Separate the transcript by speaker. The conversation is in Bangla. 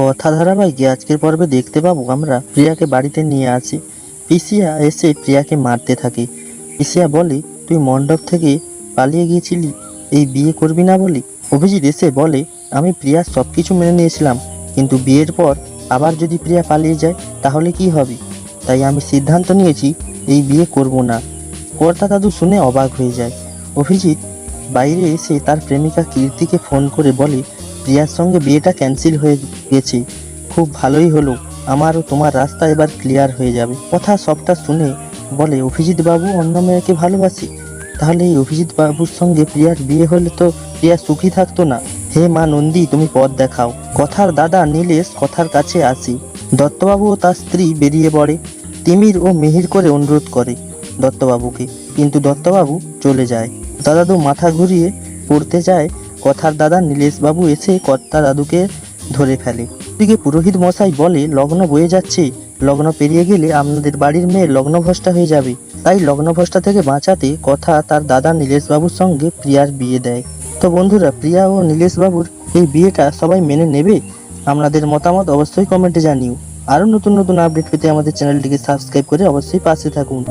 Speaker 1: কথা ধারাবাহিকে আজকের পর্বে দেখতে পাবো আমরা প্রিয়াকে বাড়িতে নিয়ে আসি। পিসিয়া এসে প্রিয়াকে মারতে থাকে। পিসিয়া বলে, তুই মণ্ডপ থেকে পালিয়ে গিয়েছিলি, এই বিয়ে করবি না বলি? অভিজিৎ এসে বলে, আমি প্রিয়ার সব কিছু মেনে নিয়েছিলাম, কিন্তু বিয়ের পর আবার যদি প্রিয়া পালিয়ে যায়, তাহলে কি হবে? তাই আমি সিদ্ধান্ত নিয়েছি, এই বিয়ে করব না। কর্তা দাদু শুনে অবাক হয়ে যায়। অভিজিৎ বাইরে এসে তার প্রেমিকা কীর্তিকে ফোন করে বলে প্রিয়ার সঙ্গে বিয়েটা ক্যান্সেল হয়ে গেছে। খুব ভালোই হলো। আমারও তোমার রাস্তা এবার ক্লিয়ার হয়ে যাবে। কথা সবটা শুনে বলে, অভিজিৎ বাবু, অন্য মেয়েকে ভালোবাসি। তাহলে এই অভিজিৎ বাবুর সঙ্গে প্রিয়ার বিয়ে হলে তো প্রিয়া সুখী থাকতো না। হে মা নন্দী, তুমি পথ দেখাও। কথার দাদা নীলেশ কথার কাছে আসি। দত্তবাবু ও তার স্ত্রী বেরিয়ে পড়ে। তিমির ও মিহির করে অনুরোধ করে দত্তবাবুকে। কিন্তু দত্তবাবু চলে যায়। দাদাদু মাথা ঘুরিয়ে পড়তে যায় কথার দাদা নীলেশবাবু এসে কর্তা দাদুকে ধরে ফেলে। দিকে পুরোহিত মশাই বলে, লগ্ন বয়ে যাচ্ছে। লগ্ন পেরিয়ে গেলে আপনাদের বাড়ির মেয়ে লগ্নভ্রষ্টা হয়ে যাবে। তাই লগ্নভ্রষ্টা থেকে বাঁচাতে কথা তার দাদা নীলেশবাবুর সঙ্গে প্রিয়ার বিয়ে দেয়। তো বন্ধুরা, প্রিয়া ও নীলেশবাবুর এই বিয়েটা সবাই মেনে নেবে? আপনাদের মতামত অবশ্যই কমেন্টে জানিও। আরও নতুন নতুন আপডেট পেতে আমাদের চ্যানেলটিকে সাবস্ক্রাইব করে অবশ্যই পাশে থাকুন।